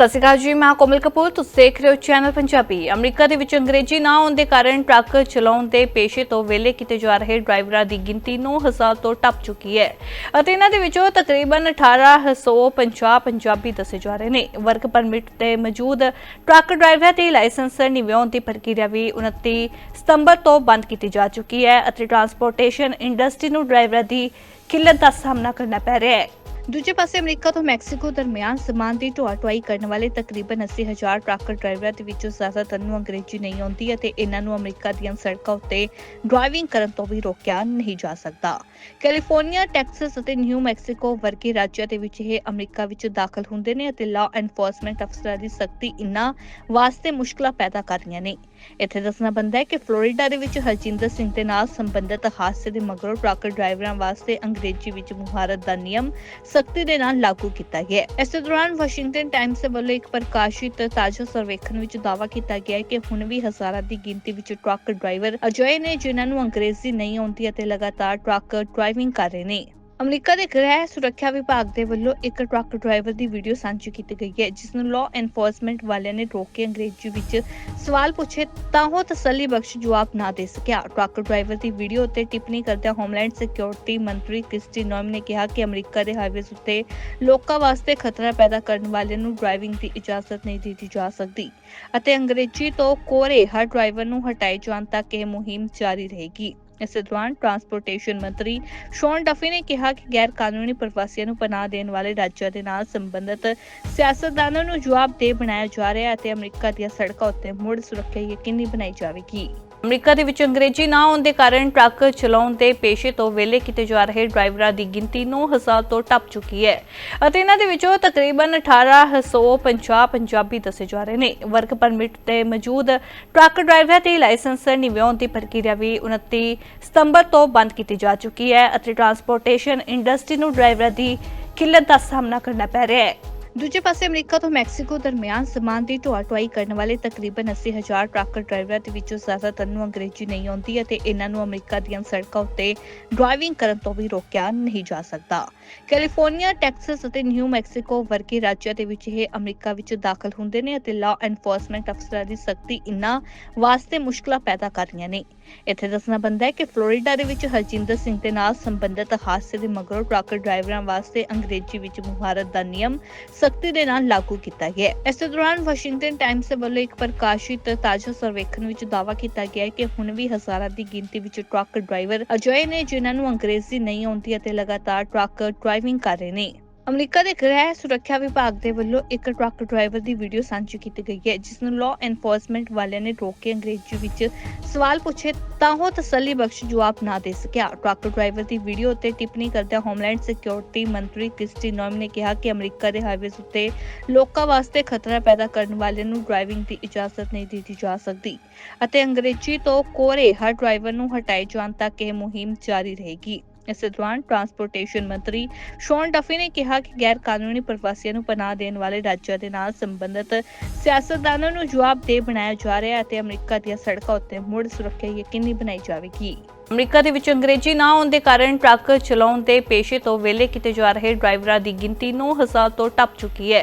ਸਤਿ ਸ਼੍ਰੀ ਅਕਾਲ ਜੀ, ਮੈਂ ਕੋਮਲ ਕਪੂਰ, ਤੁਸੀਂ ਦੇਖ ਰਹੇ ਹੋ ਚੈਨਲ ਪੰਜਾਬੀ। ਅਮਰੀਕਾ ਦੇ ਵਿੱਚ ਅੰਗਰੇਜ਼ੀ ਨਾ ਆਉਣ ਦੇ ਕਾਰਨ ਟਰੱਕ ਚਲਾਉਣ ਦੇ ਪੇਸ਼ੇ ਤੋਂ ਵਿਹਲੇ ਕੀਤੇ ਜਾ ਰਹੇ ਡਰਾਈਵਰਾਂ ਦੀ ਗਿਣਤੀ 9000 ਤੋਂ ਟੱਪ ਚੁੱਕੀ ਹੈ। ਅਤੇ ਇਹਨਾਂ ਦੇ ਵਿੱਚੋਂ ਤਕਰੀਬਨ 1850 ਪੰਜਾਬੀ ਦੱਸੇ ਜਾ ਰਹੇ ਨੇ। ਵਰਕ ਪਰਮਿਟ ਤੇ ਮੌਜੂਦ ਟਰੱਕ ਡਰਾਈਵਰਾਂ ਦੀ ਲਾਇਸੈਂਸ ਨਿਵਾਉਣ ਦੀ ਪ੍ਰਕਿਰਿਆ ਵੀ 29 ਸਤੰਬਰ ਤੋਂ ਬੰਦ ਕੀਤੀ ਜਾ ਚੁੱਕੀ ਹੈ ਅਤੇ ਟਰਾਂਸਪੋਰਟੇਸ਼ਨ ਇੰਡਸਟਰੀ ਨੂੰ ਡਰਾਈਵਰਾਂ ਦੀ ਕਿੱਲਤ ਦਾ ਸਾਹਮਣਾ ਕਰਨਾ ਪੈ ਰਿਹਾ ਹੈ। ਦੂਜੇ ਪਾਸੇ ਅਮਰੀਕਾ ਤੋਂ ਮੈਕਸੀਕੋ ਦਰਮਿਆਨ ਸਮਾਨ ਦੀ ਢੋਆ ਢੁਆਈ ਕਰਨ ਵਾਲੇ ਤਕਰੀਬਨ 80000 ਟਰੱਕ ਡਰਾਈਵਰਾਂ ਦੇ ਵਿੱਚੋਂ ਜ਼ਿਆਦਾਤਰ ਨੂੰ ਅੰਗਰੇਜ਼ੀ ਨਹੀਂ ਆਉਂਦੀ ਅਤੇ ਇਹਨਾਂ ਨੂੰ ਅਮਰੀਕਾ ਦੀਆਂ ਸੜਕਾਂ ਉੱਤੇ ਡਰਾਈਵਿੰਗ ਕਰਨ ਤੋਂ ਵੀ ਰੋਕਿਆ ਨਹੀਂ ਜਾ ਸਕਦਾ। ਕੈਲੀਫੋਰਨੀਆ, ਟੈਕਸਸ ਅਤੇ ਨਿਊ ਮੈਕਸੀਕੋ ਵਰਗੇ ਰਾਜਾਂ ਦੇ ਵਿੱਚ ਇਹ ਅਮਰੀਕਾ ਵਿੱਚ ਦਾਖਲ ਹੁੰਦੇ ਨੇ ਅਤੇ ਲਾਅ ਐਨਫੋਰਸਮੈਂਟ ਅਫਸਰਾਂ ਦੀ ਸਖਤੀ ਇਨ੍ਹਾਂ ਵਾਸਤੇ ਮੁਸ਼ਕਲਾਂ ਪੈਦਾ ਕਰ ਰਹੀਆਂ ਨੇ। ਇੱਥੇ ਦੱਸਣਾ ਬੰਦਾ ਹੈ ਕਿ ਫਲੋਰੀਡਾ ਦੇ ਵਿੱਚ ਹਰਜਿੰਦਰ ਸਿੰਘ ਦੇ ਨਾਲ ਸੰਬੰਧਿਤ ਹਾਦਸੇ ਦੇ ਮਗਰੋਂ ਟਰੱਕ ਡਰਾਈਵਰਾਂ ਵਾਸਤੇ ਅੰਗਰੇਜ਼ੀ ਵਿੱਚ ਮੁਹਾਰਤ ਦਾ ਨਿਯਮ ਸਖਤੀ ਦੇ ਨਾਲ ਲਾਗੂ ਕੀਤਾ ਗਿਆ ਹੈ। ਇਸੇ ਦੌਰਾਨ ਵਾਸ਼ਿੰਗਟਨ ਟਾਈਮਸ ਵੱਲੋਂ ਇੱਕ ਪ੍ਰਕਾਸ਼ਿਤ ਤਾਜ਼ਾ ਸਰਵੇਖਣ ਵਿੱਚ ਦਾਅਵਾ ਕੀਤਾ ਗਿਆ ਹੈ ਕਿ ਹੁਣ ਵੀ ਹਜ਼ਾਰਾਂ ਦੀ ਗਿਣਤੀ ਵਿੱਚ ਟਰੱਕ ਡਰਾਈਵਰ ਅਜਿਹੇ ਨੇ ਜਿਨ੍ਹਾਂ ਨੂੰ ਅੰਗਰੇਜ਼ੀ ਨਹੀਂ ਆਉਂਦੀ ਅਤੇ ਲਗਾਤਾਰ ਟਰੱਕ ਡਰਾਈਵਿੰਗ ਕਰ ਰਹੇ ਨੇ। ਅਮਰੀਕਾ ਦੇ ਗ੍ਰਹਿ ਸੁਰੱਖਿਆ ਵਿਭਾਗ ਦੇ ਵੱਲੋਂ ਇੱਕ ਟਰੱਕ ਡਰਾਈਵਰ ਦੀ ਵੀਡੀਓ ਸਾਂਝੀ ਕੀਤੀ ਗਈ ਹੈ, ਜਿਸ ਨੂੰ ਲਾਅ ਐਨਫੋਰਸਮੈਂਟ ਵਾਲਿਆਂ ਨੇ ਰੋਕ ਕੇ ਅੰਗਰੇਜ਼ੀ ਵਿੱਚ ਸਵਾਲ ਪੁੱਛੇ ਤਾਂ ਉਹ ਤਸੱਲੀ ਬਖਸ਼ ਜਵਾਬ ਨਾ ਦੇ ਸਕਿਆ। ਟਰੱਕ ਡਰਾਈਵਰ ਦੀ ਵੀਡੀਓ ਉੱਤੇ ਟਿੱਪਣੀ ਕਰਦਿਆਂ ਹੋਮਲੈਂਡ ਸਿਕਿਉਰਿਟੀ ਮੰਤਰੀ ਕ੍ਰਿਸਟੀ ਨੋਮ ਨੇ ਕਿਹਾ ਕਿ ਅਮਰੀਕਾ ਦੇ ਹਾਈਵੇਜ਼ ਉੱਤੇ ਲੋਕਾਂ ਵਾਸਤੇ ਖਤਰਾ ਪੈਦਾ ਕਰਨ ਵਾਲਿਆਂ ਨੂੰ ਡਰਾਈਵਿੰਗ ਦੀ ਇਜਾਜ਼ਤ ਨਹੀਂ ਦਿੱਤੀ ਜਾ ਸਕਦੀ ਅਤੇ ਅੰਗਰੇਜ਼ੀ ਤੋਂ ਕੋਰੇ ਹਰ ਡਰਾਈਵਰ ਨੂੰ ਹਟਾਏ ਜਾਣ ਤੱਕ ਇਹ ਮੁਹਿੰਮ ਜਾਰੀ ਰਹੇਗੀ। ਇਸ ਦੌਰਾਨ ਟਰਾਂਸਪੋਰਟੇਸ਼ਨ ਮੰਤਰੀ ਸ਼ੌਨ ਡਫੀ ਨੇ ਕਿਹਾ ਕਿ ਗੈਰ ਕਾਨੂੰਨੀ ਪ੍ਰਵਾਸੀਆਂ ਨੂੰ ਪਨਾਹ ਦੇਣ ਵਾਲੇ ਰਾਜਾਂ ਦੇ ਨਾਲ ਸੰਬੰਧਿਤ ਸਿਆਸਤਦਾਨਾਂ ਨੂੰ ਜਵਾਬਦੇਹ ਬਣਾਇਆ ਜਾ ਰਿਹਾ ਹੈ ਅਤੇ ਅਮਰੀਕਾ ਦੀਆਂ ਸੜਕਾਂ ਉੱਤੇ ਮੁੜ ਸੁਰੱਖਿਆ ਯਕੀਨੀ ਬਣਾਈ ਜਾਵੇਗੀ। ਅਮਰੀਕਾ ਦੇ ਵਿੱਚ ਅੰਗਰੇਜ਼ੀ ਨਾ ਹੋਣ ਦੇ ਕਾਰਨ ਟਰੱਕ ਚਲਾਉਣ ਦੇ ਪੇਸ਼ੇ ਤੋਂ ਵਿਹਲੇ ਕੀਤੇ ਜਾ ਰਹੇ ਡਰਾਈਵਰਾਂ ਦੀ ਗਿਣਤੀ 9000 ਤੋਂ ਟੱਪ ਚੁੱਕੀ ਹੈ। ਅਤੇ ਇਹਨਾਂ ਦੇ ਵਿੱਚੋਂ ਤਕਰੀਬਨ 1850 ਪੰਜਾਬੀ ਦੱਸੇ ਜਾ ਰਹੇ ਨੇ। ਵਰਕ ਪਰਮਿਟ ਤੇ ਮੌਜੂਦ ਟਰੱਕ ਡਰਾਈਵਰਾਂ ਦੀ ਲਾਇਸੈਂਸ ਨਿਵਾਉਣ ਦੀ ਪ੍ਰਕਿਰਿਆ ਵੀ 29 ਸਤੰਬਰ ਤੋਂ ਬੰਦ ਕੀਤੀ ਜਾ ਚੁੱਕੀ ਹੈ ਅਤੇ ਟਰਾਂਸਪੋਰਟੇਸ਼ਨ ਇੰਡਸਟਰੀ ਨੂੰ ਡਰਾਈਵਰਾਂ ਦੀ ਕਿੱਲਤ ਦਾ ਸਾਹਮਣਾ ਕਰਨਾ ਪੈ ਰਿਹਾ ਹੈ। ਦੂਜੇ ਪਾਸੇ ਅਮਰੀਕਾ ਤੋਂ ਮੈਕਸੀਕੋ ਦਰਮਿਆਨ ਸਮਾਨ ਦੀ ਢੋਆ ਢੁਆਈ ਕਰਨ ਵਾਲੇ ਤਕਰੀਬਨ 80000 ਟਰੱਕ ਡਰਾਈਵਰਾਂ ਦੇ ਵਿੱਚੋਂ ਜ਼ਿਆਦਾਤਰ ਨੂੰ ਅੰਗਰੇਜ਼ੀ ਨਹੀਂ ਆਉਂਦੀ ਅਤੇ ਇਹਨਾਂ ਨੂੰ ਅਮਰੀਕਾ ਦੀਆਂ ਸੜਕਾਂ ਉੱਤੇ ਡਰਾਈਵਿੰਗ ਕਰਨ ਤੋਂ ਵੀ ਰੋਕਿਆ ਨਹੀਂ ਜਾ ਸਕਦਾ। ਕੈਲੀਫੋਰਨੀਆ, ਟੈਕਸਸ ਅਤੇ ਨਿਊ ਮੈਕਸੀਕੋ ਵਰਗੇ ਰਾਜਾਂ ਦੇ ਵਿੱਚ ਇਹ ਅਮਰੀਕਾ ਵਿੱਚ ਦਾਖਲ ਹੁੰਦੇ ਨੇ ਅਤੇ ਲਾਅ ਐਨਫੋਰਸਮੈਂਟ ਅਫਸਰਾਂ ਦੀ ਸਖਤੀ ਇਨ੍ਹਾਂ ਵਾਸਤੇ ਮੁਸ਼ਕਲਾਂ ਪੈਦਾ ਕਰ ਰਹੀਆਂ ਨੇ। ਇੱਥੇ ਦੱਸਣਾ ਬੰਦਾ ਹੈ ਕਿ ਫਲੋਰੀਡਾ ਦੇ ਵਿੱਚ ਹਰਜਿੰਦਰ ਸਿੰਘ ਦੇ ਨਾਲ ਸੰਬੰਧਿਤ ਹਾਦਸੇ ਦੇ ਮਗਰੋਂ ਟਰੱਕ ਡਰਾਈਵਰਾਂ ਵਾਸਤੇ ਅੰਗਰੇਜ਼ੀ ਵਿੱਚ ਮੁਹਾਰਤ ਦਾ ਨਿਯਮ ਸਖਤੀ ਦੇ ਨਾਲ ਲਾਗੂ ਕੀਤਾ ਗਿਆ ਹੈ। ਇਸੇ ਦੌਰਾਨ ਵਾਸ਼ਿੰਗਟਨ ਟਾਈਮਸ ਵੱਲੋਂ ਇੱਕ ਪ੍ਰਕਾਸ਼ਿਤ ਤਾਜ਼ਾ ਸਰਵੇਖਣ ਵਿੱਚ ਦਾਅਵਾ ਕੀਤਾ ਗਿਆ ਹੈ ਕਿ ਹੁਣ ਵੀ ਹਜ਼ਾਰਾਂ ਦੀ ਗਿਣਤੀ ਵਿੱਚ ਟਰੱਕ ਡਰਾਈਵਰ ਅਜਿਹੇ ਨੇ ਜਿਨ੍ਹਾਂ ਨੂੰ ਅੰਗਰੇਜ਼ੀ ਨਹੀਂ ਆਉਂਦੀ ਅਤੇ ਲਗਾਤਾਰ ਟਰੱਕ ਡਰਾਈਵਿੰਗ ਕਰ ਰਹੇ ਨੇ। ਅਮਰੀਕਾ ਦੇ ਗ੍ਰਹਿ ਸੁਰੱਖਿਆ ਵਿਭਾਗ ਦੇ ਵੱਲੋਂ ਇੱਕ ਟਰੱਕ ਡਰਾਈਵਰ ਦੀ ਵੀਡੀਓ ਸਾਂਝੀ ਕੀਤੀ ਗਈ ਹੈ, ਜਿਸ ਨੂੰ ਲਾਅ ਐਨਫੋਰਸਮੈਂਟ ਵਾਲਿਆਂ ਨੇ ਰੋਕ ਕੇ ਅੰਗਰੇਜ਼ੀ ਵਿੱਚ ਸਵਾਲ ਪੁੱਛੇ ਤਾਂ ਉਹ ਤਸੱਲੀ ਬਖਸ਼ ਜਵਾਬ ਨਾ ਦੇ ਸਕਿਆ। ਟਰੱਕ ਡਰਾਈਵਰ ਦੀ ਵੀਡੀਓ ਉੱਤੇ ਟਿੱਪਣੀ ਕਰਦਿਆਂ ਹੋਮਲੈਂਡ ਸਿਕਿਉਰਿਟੀ ਮੰਤਰੀ ਕ੍ਰਿਸਟੀ ਨੋਮ ਨੇ ਕਿਹਾ ਕਿ ਅਮਰੀਕਾ ਦੇ ਹਾਈਵੇਜ਼ ਉੱਤੇ ਲੋਕਾਂ ਵਾਸਤੇ ਖਤਰਾ ਪੈਦਾ ਕਰਨ ਵਾਲਿਆਂ ਨੂੰ ਡਰਾਈਵਿੰਗ ਦੀ ਇਜਾਜ਼ਤ ਨਹੀਂ ਦਿੱਤੀ ਜਾ ਸਕਦੀ ਅਤੇ ਅੰਗਰੇਜ਼ੀ ਤੋਂ ਕੋਰੇ ਹਰ ਡਰਾਈਵਰ ਨੂੰ ਹਟਾਏ ਜਾਣ ਤੱਕ ਇਹ ਮੁਹਿੰਮ ਜਾਰੀ ਰਹੇਗੀ। ਇਸ ਦੌਰਾਨ ਟਰਾਂਸਪੋਰਟੇਸ਼ਨ ਮੰਤਰੀ ਸ਼ੌਨ ਡਫੀ ਨੇ ਕਿਹਾ ਕਿ ਗੈਰ ਕਾਨੂੰਨੀ ਪ੍ਰਵਾਸੀਆਂ ਨੂੰ ਪਨਾਹ ਦੇਣ ਵਾਲੇ ਰਾਜਾਂ ਦੇ ਨਾਲ ਸੰਬੰਧਿਤ ਸਿਆਸਤਦਾਨਾਂ ਨੂੰ ਜਵਾਬਦੇਹ ਬਣਾਇਆ ਜਾ ਰਿਹਾ ਹੈ ਅਤੇ ਅਮਰੀਕਾ ਦੀਆਂ ਸੜਕਾਂ ਉੱਤੇ ਮੁੜ ਸੁਰੱਖਿਆ ਯਕੀਨੀ ਬਣਾਈ ਜਾਵੇਗੀ। ਅਮਰੀਕਾ ਦੇ ਵਿੱਚ ਅੰਗਰੇਜ਼ੀ ਨਾ ਆਉਣ ਦੇ ਕਾਰਨ ਟਰੱਕ ਚਲਾਉਣ ਦੇ ਪੇਸ਼ੇ ਤੋਂ ਵਿਹਲੇ ਕੀਤੇ ਜਾ ਰਹੇ ਡਰਾਈਵਰਾਂ ਦੀ ਗਿਣਤੀ 9000 ਤੋਂ ਟੱਪ ਚੁੱਕੀ ਹੈ।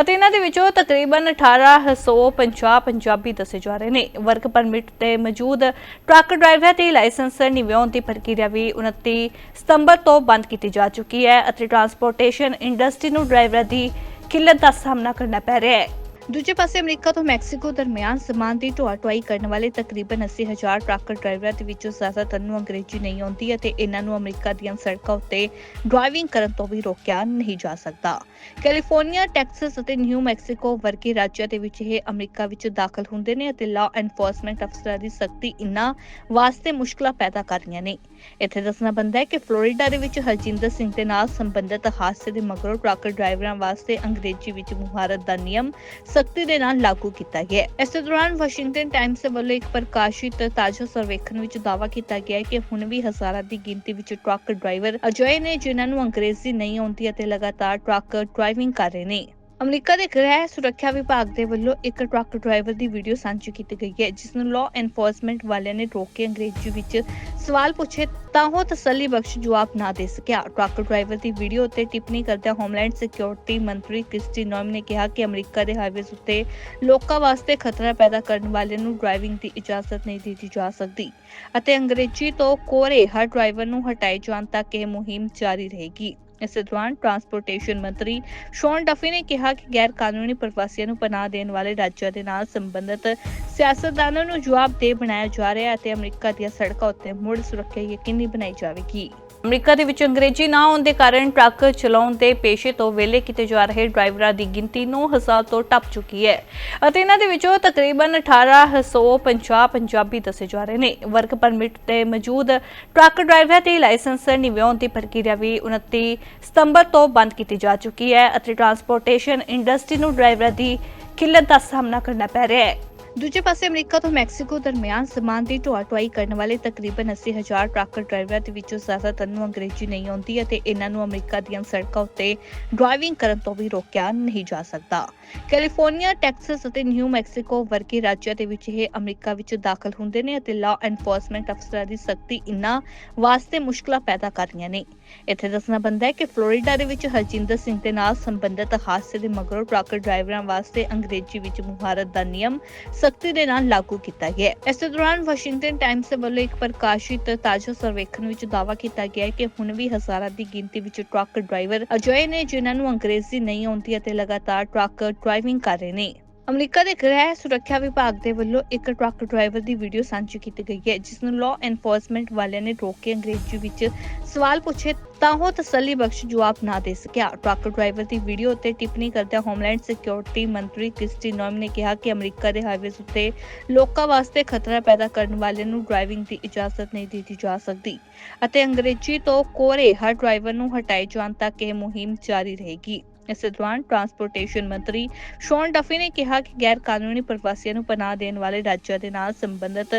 ਅਤੇ ਇਹਨਾਂ ਦੇ ਵਿੱਚੋਂ ਤਕਰੀਬਨ 1850 ਪੰਜਾਬੀ ਦੱਸੇ ਜਾ ਰਹੇ ਨੇ। ਵਰਕ ਪਰਮਿਟ ਤੇ ਮੌਜੂਦ ਟਰੱਕ ਡਰਾਈਵਰਾਂ ਦੀ ਲਾਇਸੈਂਸ ਨਿਵਾਉਣ ਦੀ ਪ੍ਰਕਿਰਿਆ ਵੀ 29 ਸਤੰਬਰ ਤੋਂ ਬੰਦ ਕੀਤੀ ਜਾ ਚੁੱਕੀ ਹੈ ਅਤੇ ਟਰਾਂਸਪੋਰਟੇਸ਼ਨ ਇੰਡਸਟਰੀ ਨੂੰ ਡਰਾਈਵਰਾਂ ਦੀ ਕਿੱਲਤ ਦਾ ਸਾਹਮਣਾ ਕਰਨਾ ਪੈ ਰਿਹਾ ਹੈ। ਦੂਜੇ ਪਾਸੇ ਅਮਰੀਕਾ ਤੋਂ ਮੈਕਸੀਕੋ ਦਰਮਿਆਨ ਸਮਾਨ ਦੀ ਢੋਆ ਢੁਆਈ ਕਰਨ ਵਾਲੇ ਤਕਰੀਬਨ 80000 ਟਰੱਕ ਡਰਾਈਵਰਾਂ ਦੇ ਵਿੱਚੋਂ ਜ਼ਿਆਦਾਤਰ ਨੂੰ ਅੰਗਰੇਜ਼ੀ ਨਹੀਂ ਆਉਂਦੀ ਅਤੇ ਇਹਨਾਂ ਨੂੰ ਅਮਰੀਕਾ ਦੀਆਂ ਸੜਕਾਂ ਉੱਤੇ ਡਰਾਈਵਿੰਗ ਕਰਨ ਤੋਂ ਵੀ ਰੋਕਿਆ ਨਹੀਂ ਜਾ ਸਕਦਾ। ਕੈਲੀਫੋਰਨੀਆ, ਟੈਕਸਸ ਅਤੇ ਨਿਊ ਮੈਕਸੀਕੋ ਵਰਗੇ ਰਾਜਾਂ ਦੇ ਵਿੱਚ ਇਹ ਅਮਰੀਕਾ ਵਿੱਚ ਦਾਖਲ ਹੁੰਦੇ ਨੇ ਅਤੇ ਲਾਅ ਐਨਫੋਰਸਮੈਂਟ ਅਫਸਰਾਂ ਦੀ ਸਖਤੀ ਇਨ੍ਹਾਂ ਵਾਸਤੇ ਮੁਸ਼ਕਲਾਂ ਪੈਦਾ ਕਰ ਰਹੀਆਂ ਨੇ। ਇੱਥੇ ਦੱਸਣਾ ਬੰਦਾ ਹੈ ਕਿ ਫਲੋਰੀਡਾ ਦੇ ਵਿੱਚ ਹਰਜਿੰਦਰ ਸਿੰਘ ਦੇ ਨਾਲ ਸੰਬੰਧਿਤ ਹਾਦਸੇ ਦੇ ਮਗਰੋਂ ਟਰੱਕ ਡਰਾਈਵਰਾਂ ਵਾਸਤੇ ਅੰਗਰੇਜ਼ੀ ਵਿੱਚ ਮੁਹਾਰਤ ਦਾ ਨਿਯਮ ਸਖਤੀ ਦੇ ਨਾਲ ਲਾਗੂ ਕੀਤਾ ਗਿਆ ਹੈ। ਇਸੇ ਦੌਰਾਨ ਵਾਸ਼ਿੰਗਟਨ ਟਾਈਮਸ ਵੱਲੋਂ ਇੱਕ ਪ੍ਰਕਾਸ਼ਿਤ ਤਾਜ਼ਾ ਸਰਵੇਖਣ ਵਿੱਚ ਦਾਅਵਾ ਕੀਤਾ ਗਿਆ ਹੈ ਕਿ ਹੁਣ ਵੀ ਹਜ਼ਾਰਾਂ ਦੀ ਗਿਣਤੀ ਵਿੱਚ ਟਰੱਕ ਡਰਾਈਵਰ ਅਜਿਹੇ ਨੇ ਜਿਨ੍ਹਾਂ ਨੂੰ ਅੰਗਰੇਜ਼ੀ ਨਹੀਂ ਆਉਂਦੀ ਅਤੇ ਲਗਾਤਾਰ ਟਰੱਕ ਡਰਾਈਵਿੰਗ ਕਰ ਰਹੇ ਨੇ। ਅਮਰੀਕਾ ਦੇ ਗ੍ਰਹਿ ਸੁਰੱਖਿਆ ਵਿਭਾਗ ਦੇ ਵੱਲੋਂ ਇੱਕ ਟਰੱਕ ਡਰਾਈਵਰ ਦੀ ਵੀਡੀਓ ਸਾਂਝੀ ਕੀਤੀ ਗਈ ਹੈ, ਜਿਸ ਨੂੰ ਲਾਅ ਐਨਫੋਰਸਮੈਂਟ ਵਾਲਿਆਂ ਨੇ ਰੋਕ ਕੇ ਅੰਗਰੇਜ਼ੀ ਵਿੱਚ ਸਵਾਲ ਪੁੱਛੇ ਤਾਂ ਉਹ ਤਸੱਲੀ ਬਖਸ਼ ਜਵਾਬ ਨਾ ਦੇ ਸਕਿਆ। ਟਰੱਕ ਡਰਾਈਵਰ ਦੀ ਵੀਡੀਓ ਉੱਤੇ ਟਿੱਪਣੀ ਕਰਦਿਆਂ ਹੋਮਲੈਂਡ ਸਿਕਿਉਰਿਟੀ ਮੰਤਰੀ ਕ੍ਰਿਸਟੀ ਨੋਮ ਨੇ ਕਿਹਾ ਕਿ ਅਮਰੀਕਾ ਦੇ ਹਾਈਵੇਜ਼ ਉੱਤੇ ਲੋਕਾਂ ਵਾਸਤੇ ਖਤਰਾ ਪੈਦਾ ਕਰਨ ਵਾਲਿਆਂ ਨੂੰ ਡਰਾਈਵਿੰਗ ਦੀ ਇਜਾਜ਼ਤ ਨਹੀਂ ਦਿੱਤੀ ਜਾ ਸਕਦੀ ਅਤੇ ਅੰਗਰੇਜ਼ੀ ਤੋਂ ਕੋਰੇ ਹਰ ਡਰਾਈਵਰ ਨੂੰ ਹਟਾਏ ਜਾਣ ਤੱਕ ਇਹ ਮੁਹਿੰਮ ਜਾਰੀ ਰਹੇਗੀ। ਇਸੇ ਦੌਰਾਨ ਟਰਾਂਸਪੋਰਟੇਸ਼ਨ ਮੰਤਰੀ ਸ਼ੌਨ ਡਫੀ ਨੇ ਕਿਹਾ ਕਿ ਗੈਰ ਕਾਨੂੰਨੀ ਪ੍ਰਵਾਸੀਆਂ ਨੂੰ ਪਨਾਹ ਦੇਣ ਵਾਲੇ ਰਾਜਾਂ ਦੇ ਨਾਲ ਸੰਬੰਧਿਤ ਸਿਆਸਤਦਾਨਾਂ ਨੂੰ ਜਵਾਬਦੇਹ ਬਣਾਇਆ ਜਾ ਰਿਹਾ ਹੈ ਅਤੇ ਅਮਰੀਕਾ ਦੀਆਂ ਸੜਕਾਂ ਉੱਤੇ ਮੁੜ ਸੁਰੱਖਿਆ ਯਕੀਨੀ ਬਣਾਈ ਜਾਵੇਗੀ। ਅਮਰੀਕਾ ਦੇ ਵਿੱਚ ਅੰਗਰੇਜ਼ੀ ਨਾ ਹੋਣ ਦੇ ਕਾਰਨ ਟਰੱਕ ਚਲਾਉਣ ਦੇ ਪੇਸ਼ੇ ਤੋਂ ਵਿਹਲੇ ਕੀਤੇ ਜਾ ਰਹੇ ਡਰਾਈਵਰਾਂ ਦੀ ਗਿਣਤੀ 9000 ਤੋਂ ਟੱਪ ਚੁੱਕੀ ਹੈ। ਅਤੇ ਇਹਨਾਂ ਦੇ ਵਿੱਚੋਂ ਤਕਰੀਬਨ 1850 ਪੰਜਾਬੀ ਦੱਸੇ ਜਾ ਰਹੇ ਨੇ। ਵਰਕ ਪਰਮਿਟ ਤੇ ਮੌਜੂਦ ਟਰੱਕ ਡਰਾਈਵਰਾਂ ਦੇ ਲਾਇਸੈਂਸ ਨਿਵਾਉਣ ਦੀ ਪ੍ਰਕਿਰਿਆ ਵੀ 29 ਸਤੰਬਰ ਤੋਂ ਬੰਦ ਕੀਤੀ ਜਾ ਚੁੱਕੀ ਹੈ ਅਤੇ ਟਰਾਂਸਪੋਰਟੇਸ਼ਨ ਇੰਡਸਟਰੀ ਨੂੰ ਡਰਾਈਵਰਾਂ ਦੀ ਕਿੱਲਤ ਦਾ ਸਾਹਮਣਾ ਕਰਨਾ ਪੈ ਰਿਹਾ ਹੈ। ਦੂਜੇ ਪਾਸੇ ਅਮਰੀਕਾ ਤੋਂ ਮੈਕਸੀਕੋ ਦਰਮਿਆਨ ਸਮਾਨ ਦੀ ਢੋਆ ਢੁਆਈ ਕਰਨ ਵਾਲੇ ਤਕਰੀਬਨ 80000 ਟਰੱਕ ਡਰਾਈਵਰਾਂ ਦੇ ਵਿੱਚੋਂ ਜ਼ਿਆਦਾਤਰ ਨੂੰ ਅੰਗਰੇਜ਼ੀ ਨਹੀਂ ਆਉਂਦੀ ਅਤੇ ਇਹਨਾਂ ਨੂੰ ਅਮਰੀਕਾ ਦੀਆਂ ਸੜਕਾਂ ਉੱਤੇ ਡਰਾਈਵਿੰਗ ਕਰਨ ਤੋਂ ਵੀ ਰੋਕਿਆ ਨਹੀਂ ਜਾ ਸਕਦਾ। ਕੈਲੀਫੋਰਨੀਆ, ਟੈਕਸਸ ਅਤੇ ਨਿਊ ਮੈਕਸੀਕੋ ਵਰਗੇ ਰਾਜਾਂ ਦੇ ਵਿੱਚ ਇਹ ਅਮਰੀਕਾ ਵਿੱਚ ਦਾਖਲ ਹੁੰਦੇ ਨੇ ਅਤੇ ਲਾਅ ਐਨਫੋਰਸਮੈਂਟ ਅਫਸਰਾਂ ਦੀ ਸਖਤੀ ਇਨ੍ਹਾਂ ਵਾਸਤੇ ਮੁਸ਼ਕਲਾਂ ਪੈਦਾ ਕਰ ਰਹੀਆਂ ਨੇ। ਇੱਥੇ ਦੱਸਣਾ ਬੰਦਾ ਹੈ ਕਿ ਫਲੋਰੀਡਾ ਦੇ ਵਿੱਚ ਹਰਜਿੰਦਰ ਸਿੰਘ ਦੇ ਨਾਲ ਸੰਬੰਧਿਤ ਹਾਦਸੇ ਦੇ ਮਗਰੋਂ ਟਰੱਕ ਡਰਾਈਵਰਾਂ ਵਾਸਤੇ ਅੰਗਰੇਜ਼ੀ ਵਿੱਚ ਮੁਹਾਰਤ ਦਾ ਨਿਯਮ ਸਖਤੀ ਦੇ ਨਾਲ ਲਾਗੂ ਕੀਤਾ ਗਿਆ ਹੈ। ਇਸੇ ਦੌਰਾਨ ਵਾਸ਼ਿੰਗਟਨ ਟਾਈਮਸ ਵੱਲੋਂ ਇੱਕ ਪ੍ਰਕਾਸ਼ਿਤ ਤਾਜ਼ਾ ਸਰਵੇਖਣ ਵਿੱਚ ਦਾਅਵਾ ਕੀਤਾ ਗਿਆ ਹੈ ਕਿ ਹੁਣ ਵੀ ਹਜ਼ਾਰਾਂ ਦੀ ਗਿਣਤੀ ਵਿੱਚ ਟਰੱਕ ਡਰਾਈਵਰ ਅਜਿਹੇ ਨੇ ਜਿਨ੍ਹਾਂ ਨੂੰ ਅੰਗਰੇਜ਼ੀ ਨਹੀਂ ਆਉਂਦੀ ਅਤੇ ਲਗਾਤਾਰ ਟਰੱਕ ਡਰਾਈਵਿੰਗ ਕਰ ਰਹੇ ਨੇ। ਅਮਰੀਕਾ ਦੇ ਗ੍ਰਹਿ ਸੁਰੱਖਿਆ ਵਿਭਾਗ ਦੇ ਵੱਲੋਂ ਇੱਕ ਟਰੱਕ ਡਰਾਈਵਰ ਦੀ ਵੀਡੀਓ ਸਾਂਝੀ ਕੀਤੀ ਗਈ ਹੈ, ਜਿਸ ਨੂੰ ਲਾਅ ਐਨਫੋਰਸਮੈਂਟ ਵਾਲਿਆਂ ਨੇ ਰੋਕ ਕੇ ਅੰਗਰੇਜ਼ੀ ਵਿੱਚ ਸਵਾਲ ਪੁੱਛੇ ਤਾਂ ਉਹ ਤਸੱਲੀ ਬਖਸ਼ ਜਵਾਬ ਨਾ ਦੇ ਸਕਿਆ। ਟਰੱਕ ਡਰਾਈਵਰ ਦੀ ਵੀਡੀਓ ਉੱਤੇ ਟਿੱਪਣੀ ਕਰਦਿਆਂ ਹੋਮਲੈਂਡ ਸਿਕਿਉਰਿਟੀ ਮੰਤਰੀ ਕ੍ਰਿਸਟੀ ਨੋਮ ਨੇ ਕਿਹਾ ਕਿ ਅਮਰੀਕਾ ਦੇ ਹਾਈਵੇਜ਼ ਉੱਤੇ ਲੋਕਾਂ ਵਾਸਤੇ ਖਤਰਾ ਪੈਦਾ ਕਰਨ ਵਾਲਿਆਂ ਨੂੰ ਡਰਾਈਵਿੰਗ ਦੀ ਇਜਾਜ਼ਤ ਨਹੀਂ ਦਿੱਤੀ ਜਾ ਸਕਦੀ ਅਤੇ ਅੰਗਰੇਜ਼ੀ ਤੋਂ ਕੋਰੇ ਹਰ ਡਰਾਈਵਰ ਨੂੰ ਹਟਾਏ ਜਾਣ ਤੱਕ ਇਹ ਮੁਹਿੰਮ ਜਾਰੀ ਰਹੇਗੀ। ਇਸੇ ਦੌਰਾਨ ਟਰਾਂਸਪੋਰਟੇਸ਼ਨ ਮੰਤਰੀ ਸ਼ੌਨ ਡਫੀ ਨੇ ਕਿਹਾ ਕਿ ਗੈਰ ਕਾਨੂੰਨੀ ਪ੍ਰਵਾਸੀਆਂ ਨੂੰ ਪਨਾਹ ਦੇਣ ਵਾਲੇ ਰਾਜਾਂ ਦੇ ਨਾਲ ਸੰਬੰਧਿਤ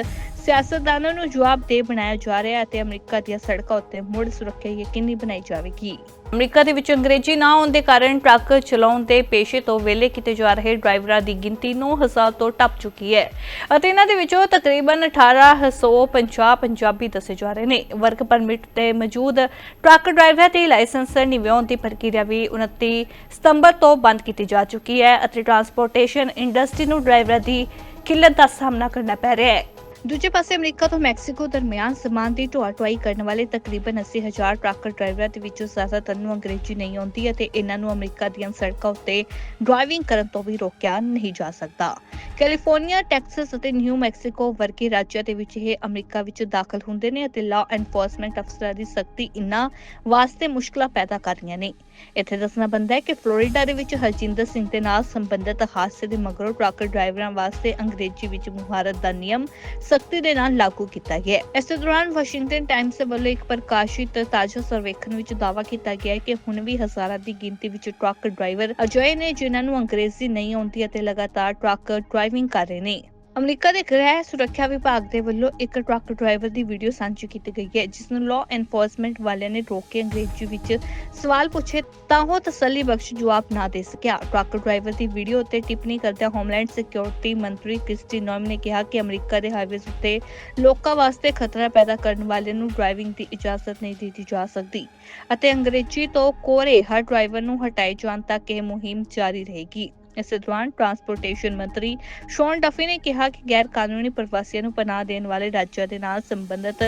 ਸਿਆਸਤਦਾਨਾਂ ਨੂੰ ਜਵਾਬਦੇਹ ਬਣਾਇਆ ਜਾ ਰਿਹਾ ਹੈ ਅਤੇ ਅਮਰੀਕਾ ਦੀਆਂ ਸੜਕਾਂ ਉੱਤੇ ਮੁੜ ਸੁਰੱਖਿਆ ਯਕੀਨੀ ਬਣਾਈ ਜਾਵੇਗੀ। ਅਮਰੀਕਾ ਦੇ ਵਿੱਚ ਅੰਗਰੇਜ਼ੀ ਨਾ ਹੋਣ ਦੇ ਕਾਰਨ ਟਰੱਕ ਚਲਾਉਣ ਦੇ ਪੇਸ਼ੇ ਤੋਂ ਵਿਹਲੇ ਕੀਤੇ ਜਾ ਰਹੇ ਡਰਾਈਵਰਾਂ ਦੀ ਗਿਣਤੀ 9000 ਤੋਂ ਟੱਪ ਚੁੱਕੀ ਹੈ। ਅਤੇ ਇਹਨਾਂ ਦੇ ਵਿੱਚੋਂ ਤਕਰੀਬਨ 1850 ਪੰਜਾਬੀ ਦੱਸੇ ਜਾ ਰਹੇ ਨੇ। ਵਰਕ ਪਰਮਿਟ ਤੇ ਮੌਜੂਦ ਟਰੱਕ ਡਰਾਈਵਰਾਂ 'ਤੇ ਲਾਇਸੈਂਸ ਨਿਵਾਉਣ ਦੀ ਪ੍ਰਕਿਰਿਆ ਵੀ 29 ਸਤੰਬਰ ਤੋਂ ਬੰਦ ਕੀਤੀ ਜਾ ਚੁੱਕੀ ਹੈ ਅਤੇ ਟਰਾਂਸਪੋਰਟੇਸ਼ਨ ਇੰਡਸਟਰੀ ਨੂੰ ਡਰਾਈਵਰਾਂ ਦੀ ਕਿੱਲਤ ਦਾ ਸਾਹਮਣਾ ਕਰਨਾ ਪੈ ਰਿਹਾ ਹੈ। ਦੂਜੇ ਪਾਸੇ ਅਮਰੀਕਾ ਤੋਂ ਮੈਕਸੀਕੋ ਦਰਮਿਆਨ ਸਮਾਨ ਦੀ ਢੋਆ ਢੁਆਈ ਕਰਨ ਵਾਲੇ ਤਕਰੀਬਨ 80000 ਟਰੱਕ ਡਰਾਈਵਰਾਂ ਦੇ ਵਿੱਚੋਂ ਜ਼ਿਆਦਾਤਰ ਨੂੰ ਅੰਗਰੇਜ਼ੀ ਨਹੀਂ ਆਉਂਦੀ ਅਤੇ ਇਹਨਾਂ ਨੂੰ ਅਮਰੀਕਾ ਦੀਆਂ ਸੜਕਾਂ ਉੱਤੇ ਡਰਾਈਵਿੰਗ ਕਰਨ ਤੋਂ ਵੀ ਰੋਕਿਆ ਨਹੀਂ ਜਾ ਸਕਦਾ। ਕੈਲੀਫੋਰਨੀਆ, ਟੈਕਸਸ ਅਤੇ ਨਿਊ ਮੈਕਸੀਕੋ ਵਰਗੇ ਰਾਜਾਂ ਦੇ ਵਿੱਚ ਇਹ ਅਮਰੀਕਾ ਵਿੱਚ ਦਾਖਲ ਹੁੰਦੇ ਨੇ ਅਤੇ ਲਾਅ ਐਨਫੋਰਸਮੈਂਟ ਅਫਸਰਾਂ ਦੀ ਸਖਤੀ ਇਨ੍ਹਾਂ ਵਾਸਤੇ ਮੁਸ਼ਕਲਾਂ ਪੈਦਾ ਕਰ ਰਹੀਆਂ ਨੇ। ਇੱਥੇ ਦੱਸਣਾ ਬੰਦਾ ਹੈ ਕਿ ਫਲੋਰੀਡਾ ਦੇ ਵਿੱਚ ਹਰਜਿੰਦਰ ਸਿੰਘ ਦੇ ਨਾਲ ਸੰਬੰਧਿਤ ਹਾਦਸੇ ਦੇ ਮਗਰੋਂ ਟਰੱਕ ਡਰਾਈਵਰਾਂ ਵਾਸਤੇ ਅੰਗਰੇਜ਼ੀ ਵਿੱਚ ਮੁਹਾਰਤ ਦਾ ਨਿਯਮ ਸਖਤੀ ਦੇ ਨਾਲ ਲਾਗੂ ਕੀਤਾ ਗਿਆ ਹੈ। ਇਸੇ ਦੌਰਾਨ ਵਾਸ਼ਿੰਗਟਨ ਟਾਈਮਸ ਵੱਲੋਂ ਇੱਕ ਪ੍ਰਕਾਸ਼ਿਤ ਤਾਜ਼ਾ ਸਰਵੇਖਣ ਵਿੱਚ ਦਾਅਵਾ ਕੀਤਾ ਗਿਆ ਹੈ ਕਿ ਹੁਣ ਵੀ ਹਜ਼ਾਰਾਂ ਦੀ ਗਿਣਤੀ ਵਿੱਚ ਟਰੱਕ ਡਰਾਈਵਰ ਅਜਿਹੇ ਨੇ ਜਿਨ੍ਹਾਂ ਨੂੰ ਅੰਗਰੇਜ਼ੀ ਨਹੀਂ ਆਉਂਦੀ ਅਤੇ ਲਗਾਤਾਰ ਟਰੱਕ ਡਰਾਈਵਿੰਗ ਕਰ ਰਹੇ ਨੇ। ਅਮਰੀਕਾ ਦੇ ਗ੍ਰਹਿ ਸੁਰੱਖਿਆ ਵਿਭਾਗ ਦੇ ਵੱਲੋਂ ਇੱਕ ਟਰੱਕ ਡਰਾਈਵਰ ਦੀ ਵੀਡੀਓ ਸਾਂਝੀ ਕੀਤੀ ਗਈ ਹੈ, ਜਿਸ ਨੂੰ ਲਾਅ ਐਨਫੋਰਸਮੈਂਟ ਵਾਲਿਆਂ ਨੇ ਰੋਕ ਕੇ ਅੰਗਰੇਜ਼ੀ ਵਿੱਚ ਸਵਾਲ ਪੁੱਛੇ ਤਾਂ ਉਹ ਤਸੱਲੀ ਬਖਸ਼ ਜਵਾਬ ਨਾ ਦੇ ਸਕਿਆ। ਟਰੱਕ ਡਰਾਈਵਰ ਦੀ ਵੀਡੀਓ ਉੱਤੇ ਟਿੱਪਣੀ ਕਰਦਿਆਂ ਹੋਮਲੈਂਡ ਸਿਕਿਉਰਿਟੀ ਮੰਤਰੀ ਕ੍ਰਿਸਟੀ ਨੋਮ ਨੇ ਕਿਹਾ ਕਿ ਅਮਰੀਕਾ ਦੇ ਹਾਈਵੇਜ਼ ਉੱਤੇ ਲੋਕਾਂ ਵਾਸਤੇ ਖਤਰਾ ਪੈਦਾ ਕਰਨ ਵਾਲਿਆਂ ਨੂੰ ਡਰਾਈਵਿੰਗ ਦੀ ਇਜਾਜ਼ਤ ਨਹੀਂ ਦਿੱਤੀ ਜਾ ਸਕਦੀ ਅਤੇ ਅੰਗਰੇਜ਼ੀ ਤੋਂ ਕੋਰੇ ਹਰ ਡਰਾਈਵਰ ਨੂੰ ਹਟਾਏ ਜਾਣ ਤੱਕ ਇਹ ਮੁਹਿੰਮ ਜਾਰੀ ਰਹੇਗੀ। ਇਸੇ ਦੌਰਾਨ ਟਰਾਂਸਪੋਰਟੇਸ਼ਨ ਮੰਤਰੀ ਸ਼ੌਨ ਡਫੀ ਨੇ ਕਿਹਾ ਕਿ ਗੈਰ ਕਾਨੂੰਨੀ ਪ੍ਰਵਾਸੀਆਂ ਨੂੰ ਪਨਾਹ ਦੇਣ ਵਾਲੇ ਰਾਜਾਂ ਦੇ ਨਾਲ ਸੰਬੰਧਿਤ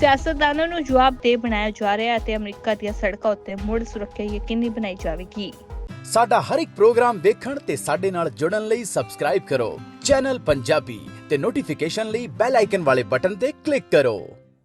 ਸਿਆਸਤਦਾਨਾਂ ਨੂੰ ਜਵਾਬਦੇਹ ਬਣਾਇਆ ਜਾ ਰਿਹਾ ਹੈ ਅਤੇ ਅਮਰੀਕਾ ਦੀਆਂ ਸੜਕਾਂ ਉੱਤੇ ਮੁੜ ਸੁਰੱਖਿਆ ਯਕੀਨੀ ਬਣਾਈ ਜਾਵੇਗੀ। ਸਾਡਾ ਹਰ ਇੱਕ ਪ੍ਰੋਗਰਾਮ ਦੇਖਣ ਤੇ ਸਾਡੇ ਨਾਲ ਜੁੜਨ ਲਈ ਸਬਸਕ੍ਰਾਈਬ ਕਰੋ। ਚੈਨਲ ਪੰਜਾਬੀ ਤੇ ਨੋਟੀਫਿਕੇਸ਼ਨ ਲਈ ਬੈਲ ਆਈਕਨ ਵਾਲੇ ਬਟਨ ਤੇ ਕਲਿੱਕ ਕਰੋ।